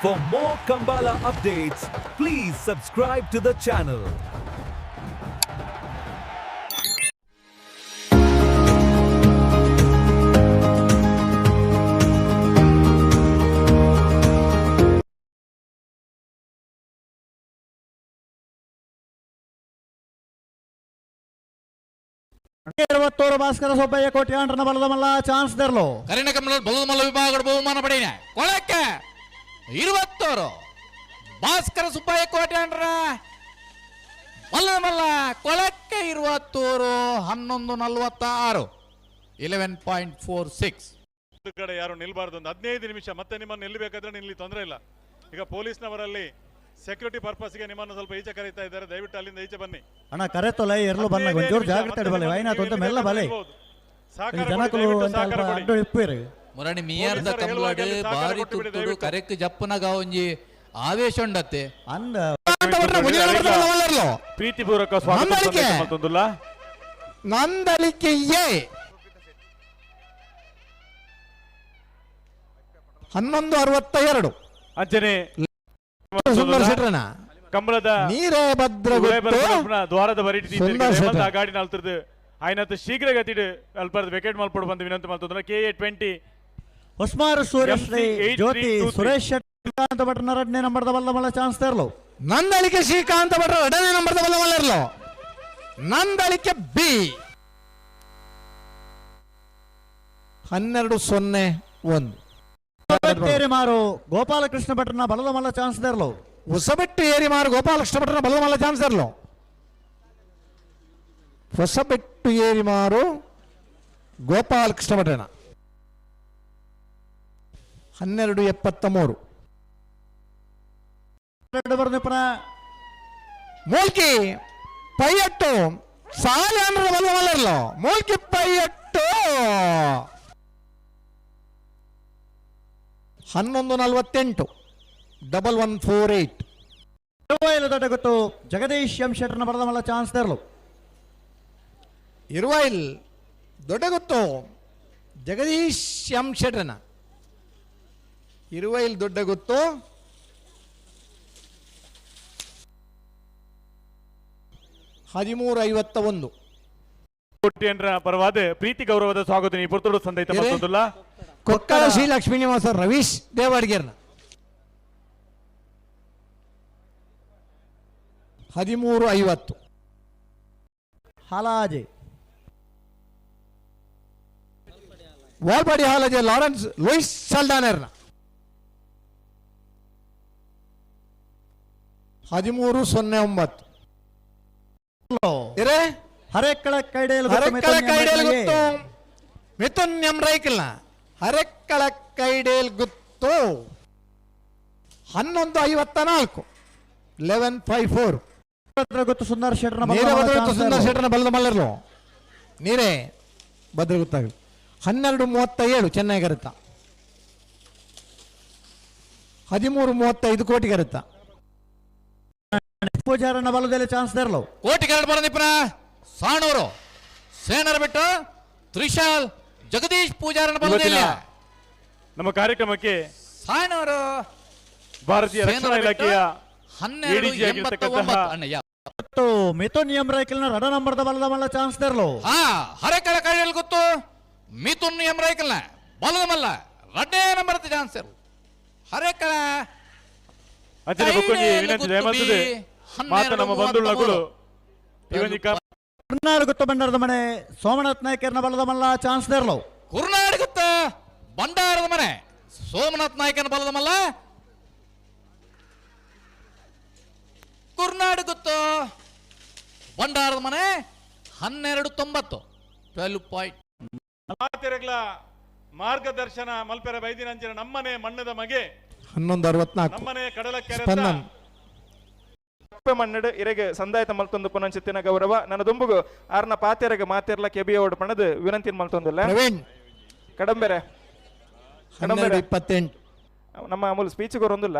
For more Kambala updates, please subscribe to the channel. Iruvattur Bhaskara Subbaiah ಕೋಟ್ಯಾಂಡ್ರನ ಬಲದ ಮಲ್ಲ chance ದರ್ಲು ಕರಿನಕಮಲ ಬಹುಮಲ್ಲ ವಿಭಾಗದ ಬಹುಮಾನ ಪಡೆಯಿನ ಕೊಳಕ್ಕೆ ಇರುವತ್ತೋರು. ಭಾಸ್ಕರ ಸುಬ್ಬಯ್ಯ ಕೋಟ್ಯಾಂಡ್ರ ಮಲ್ಲ ಮಲ್ಲ ಕೊಳಕ್ಕೆ ಇರುವತ್ತೂರು ಹನ್ನೊಂದು ನಲ್ವತ್ತ ಆರು ಇಲೆವೆನ್ ಪಾಯಿಂಟ್ ಫೋರ್ ಸಿಕ್ಸ್ ಒಂದು ಕಡೆ ಯಾರು ನಿಲ್ಬಾರ್ದು ಒಂದು ಹದಿನೈದು ನಿಮಿಷ ಮತ್ತೆ ನಿಮ್ಮನ್ನು ನಿಲ್ಲಬೇಕಾದ್ರೆ ನಿಲ್ಲಿ ತೊಂದರೆ ಇಲ್ಲ. ಈಗ ಪೊಲೀಸ್ನವರಲ್ಲಿ ಸೆಕ್ಯೂರಿಟಿ ಪರ್ಪಸ್ಗೆ ನಿಮ್ಮನ್ನು ಸ್ವಲ್ಪ ಈಚೆ ಕರೀತಾ ಇದ್ದಾರೆ. ದಯವಿಟ್ಟು ಅಲ್ಲಿಂದ ಈಚೆ ಬನ್ನಿ. ಅಣ್ಣ ಕರೆತೊಲೆ ಎರಲು ಬನ್ನ ಒಂಚೂರು ಜಾಗ್ರತೆ ಮತ್ತೆ ಇಡಬಲ್ಲ. ನಿಮ್ಮನ್ನು ವೈನಾಥ್ ಅಂತ ಮೆಲ್ಲ ಬಲೆ. ಈ ಸಹಕಾರ ಕೊಡಿ, ದಯವಿಟ್ಟು ಮುರಣಿ ಮಿಯಾರ್ದ ಕಂಬಳಡ್ ಅಲ್ಲಿ ಬಾರಿ ತುಟ್ಟುಡು ಕರೆಕ್ಟ್ ಜಪ್ಪನಗ ಒಂಜಿ ಆವೇಶ ಉಂಡತ್ತೆ. ಅಂದ ಪ್ರೀತಿಪೂರ್ವಕ ಸ್ವಾಗತ ನಂದಲಿಕೆ ಹನ್ನೊಂದು ಅರವತ್ತ ಎರಡು ಅಂಚನೆ ಸುಂದರ ಶೆಟ್ರನ? ಕಂಬಳದ ನೀರೇ ಭದ್ರ ದ್ವಾರದ ಬರೀಟಿ ಗಾಡಿ ನಾಲ್ತರದು ಆಯ್ನತ್ತು ಶೀಘ್ರ ಗತಿಡು ಅಲ್ಪದ ವಿಕೆಟ್ ಮಲ್ಪಡು ಬಂದು ವಿನಂತಿ ಮಾಡ್ತಂದ್ರೆ K A twenty Hosmaru Suryashree MC Jyothi 8323. Suresh Shetty ಅಂತ ಭಟ್ನ ಎರಡನೇ ನಂಬರ್ದ ಬಲ್ಲ ಮಲ್ಲ ಚಾನ್ಸ್ ತರ್ಲು ನಂದಳಿಕೆ ಶ್ರೀಕಾಂತ ಭಟ್ರ ಎರಡನೇ ನಂಬರ್ದ ಬಲ್ಲ ಮಲ್ಲರ್ಲು ನಂದಳಿಕೆ ಬಿ ಹನ್ನೆರಡು ಸೊನ್ನೆ ಒಂದು ಬೇರೆ ಮಾರು ಗೋಪಾಲಕೃಷ್ಣ ಭಟ್ರನ ಬಲದ ಮಲ್ಲ ಚಾನ್ಸ್ ತರ್ಲು ಹೊಸಬೆಟ್ಟು ಏರಿ ಮಾರು ಗೋಪಾಲಕೃಷ್ಣ ಭಟ್ರನ ಬಲ್ಲ ಮಲ್ಲ ಚಾನ್ಸ್ ಇರಲು ಹೊಸಬೆಟ್ಟು ಏರಿ ಮಾರು ಗೋಪಾಲಕೃಷ್ಣ ಭಟ್ರನ ಹನ್ನೆರಡು ಎಪ್ಪತ್ತ ಮೂರು ಎರಡು ಮೂಲ್ಕಿ ಪೈಯಟ್ಟು ಸಾಲ ಅಂದ್ರೆ ಬಲ್ಲ ಮಲ್ಲರ್ಲು. ಮೂಲ್ಕಿ ಪೈಯಟ್ಟು ಹನ್ನೊಂದು ನಲವತ್ತೆಂಟು. Double one four eight. ದೊಡ್ಡ ಗೊತ್ತು. ಜಗದೀಶ್ ಎಂ ಶೆಟ್ರನ ಬಲದ ಮಲ್ಲ ಚಾನ್ಸ್ ತರಲು. ಇರುವೈಲ್ ದೊಡ್ಡ ಗೊತ್ತು. ಜಗದೀಶ್ ಎಂ ಶೆಟ್ರನ ಇರುವೈಲ್ ದೊಡ್ಡ ಗೊತ್ತು. ಹದಿಮೂರು ಐವತ್ತ ಒಂದು ಕೋಟ್ಯಂದ್ರ ಪರವಾದ ಪ್ರೀತಿ ಗೌರವದ ಸ್ವಾಗತ ನೀ ಪುರ್ತುಡು ಸಂದೈತ ಕೊಕ್ಕರ ಮತ್ತೊಂದುಲ್ಲ. ಕೊಕ್ಕಳ ಶ್ರೀ ಲಕ್ಷ್ಮೀನಿವಾಸ ರವೀಶ್ ದೇವಾಡ್ಗೇರ್ನ. ಹದಿಮೂರು ಐವತ್ತು ಹಾಲಾಜೆ. ವಾಲ್ಪಾಡಿ ಹಾಲಾಜೆ ಲಾರೆನ್ಸ್ ಲೂಯಿಸ್ ಸಲ್ಡಾನರ್ನ. ಹದಿಮೂರು ಸೊನ್ನೆ ಒಂಬತ್ತು. ಇರೇ? ಹರೆಕ್ಕಳ ಕೈಡೇಲು ಹರೆಕ್ಕಳ ಕೈಡೇಲ್ ಗುತ್ತು. ಮಿಥುನ್ ಹರೆಕ್ಕಳ ಹನ್ನೊಂದು ಐವತ್ತ ನಾಲ್ಕು. Eleven five four. ಗೊತ್ತು ಸುಂದರ್ ಶೆಟ್ರನ ಸುಂದರ ತರ್ಲು. ಶೆಟ್ಟನ ಬಲ್ಲದ ಮಲ್ಲರ್ಲು. ನೀರೇ ಭದ್ರ ಗೊತ್ತಾಗಲಿ. ಹನ್ನೆರಡು ಮೂವತ್ತ ಏಳು ಚೆನ್ನೈ ಗರುತ್ತ ಹದಿಮೂರು ಮೂವತ್ತೈದು ಕೋಟಿ ಗರುತ್ತ ಪೂಜಾರನ ಬಲದಲ್ಲಿ ಚಾನ್ಸ್ ತರಲು. ಕೋಟಿ ಕರಡು ಬರನಿಪ್ಪನ ಸಾಣೂರು ಸೇನರ ಬಿಟ್ಟು ತ್ರಿಶಾಲ್ ಜಗದೀಶ್ ಪೂಜಾರನ ಬಲದಿಲ್ಲ. ನಮ್ಮ ಕಾರ್ಯಕ್ರಮಕ್ಕೆ ಸಾಣೂರು ಭಾರತೀಯ ರಕ್ಷಣಾ ಇಲಾಖೆಯ ಹನ್ನೆರಡು ಅಣ್ಣಯ್ಯ. ಮಿಥುನ್ ಎಂ ರೈಕಲ್ ರಡ ನಂಬರ್ದ ಬಲದ ಮಲ್ಲ ಚಾನ್ಸ್ ತರಲು. ಹಾ ಹರೆಕಳ ಕೈಯಲ್ಲಿ ಗೊತ್ತು ಮಿಥುನ್ ಎಂ ರೈಕಲ್ ಬಲದ ಮಲ್ಲ ರಡ್ಡೇ ನಂಬರ್ ಚಾನ್ಸ್ ಹರೆಕಳ ಅಂಚನೆ ಬುಕ್ಕೊಂಜಿ ವಿನಂತಿ ದಯಮಾಡ್ತದೆ ಮಾತ ನಮ್ಮ ಬಂಧುಗಳು ಇವನಿಕ ಕರ್ನಾಟಕ ಗುತ್ತು ಬಂಡಾರದ ಮನೆ ಸೋಮನಾಥ್ ನಾಯ್ಕರ್ನ ಬಲದ ಮಲ್ಲ ಚಾನ್ಸ್ ತರ್ಲು ಕುರ್ನಾಡಗುತ್ತ ಬಂಡಾರದ ಮನೆ ಸೋಮನಾಥ್ ನಾಯಕನ ಬಲದ ಮಲ್ಲ. ಕುರ್ನಾಡಗುತ್ತ ಬಂಡಾರದ ಮನೆ ಹನ್ನೆರಡು ತೊಂಬತ್ತು. ಟ್ವೆಲ್ ಪಾಯಿಂಟ್ ಮಾತೆರಗ್ಲ ಮಾರ್ಗದರ್ಶನ ಮಲ್ಪೆರ ಬೈದಿನಂಚಿನ ನಮ್ಮನೆ ಮಣ್ಣದ ಮಗೆ. ಹನ್ನೊಂದು ಅರವತ್ನಾಲ್ಕು. ನಮ್ಮನೆ ಕಡಲ ಕೆರೆ ಕುಪ್ಪೆ ಮಣ್ಣಡು ಇರೆಗೆ ಸಂದಾಯತ ಮಲ್ತೊಂದು ಪುನಂಚಿತ್ತಿನ ಗೌರವ ನನ್ನ ದುಂಬುಗು ಆರ್ನ ಪಾತೆರಗೆ ಮಾತೆರ್ಲ ಕೆಬಿಯ ಓಡ್ ಪಣದು ವಿನಂತಿ ಮಲ್ತೊಂದಿಲ್ಲ ಪ್ರವೀಣ್ ಕಡಂಬೆರೆ ಹನ್ನೆರಡು ಇಪ್ಪತ್ತೆಂಟು ನಮ್ಮ ಅಮೂಲ್ ಸ್ಪೀಚ್ ಒಂದಿಲ್ಲ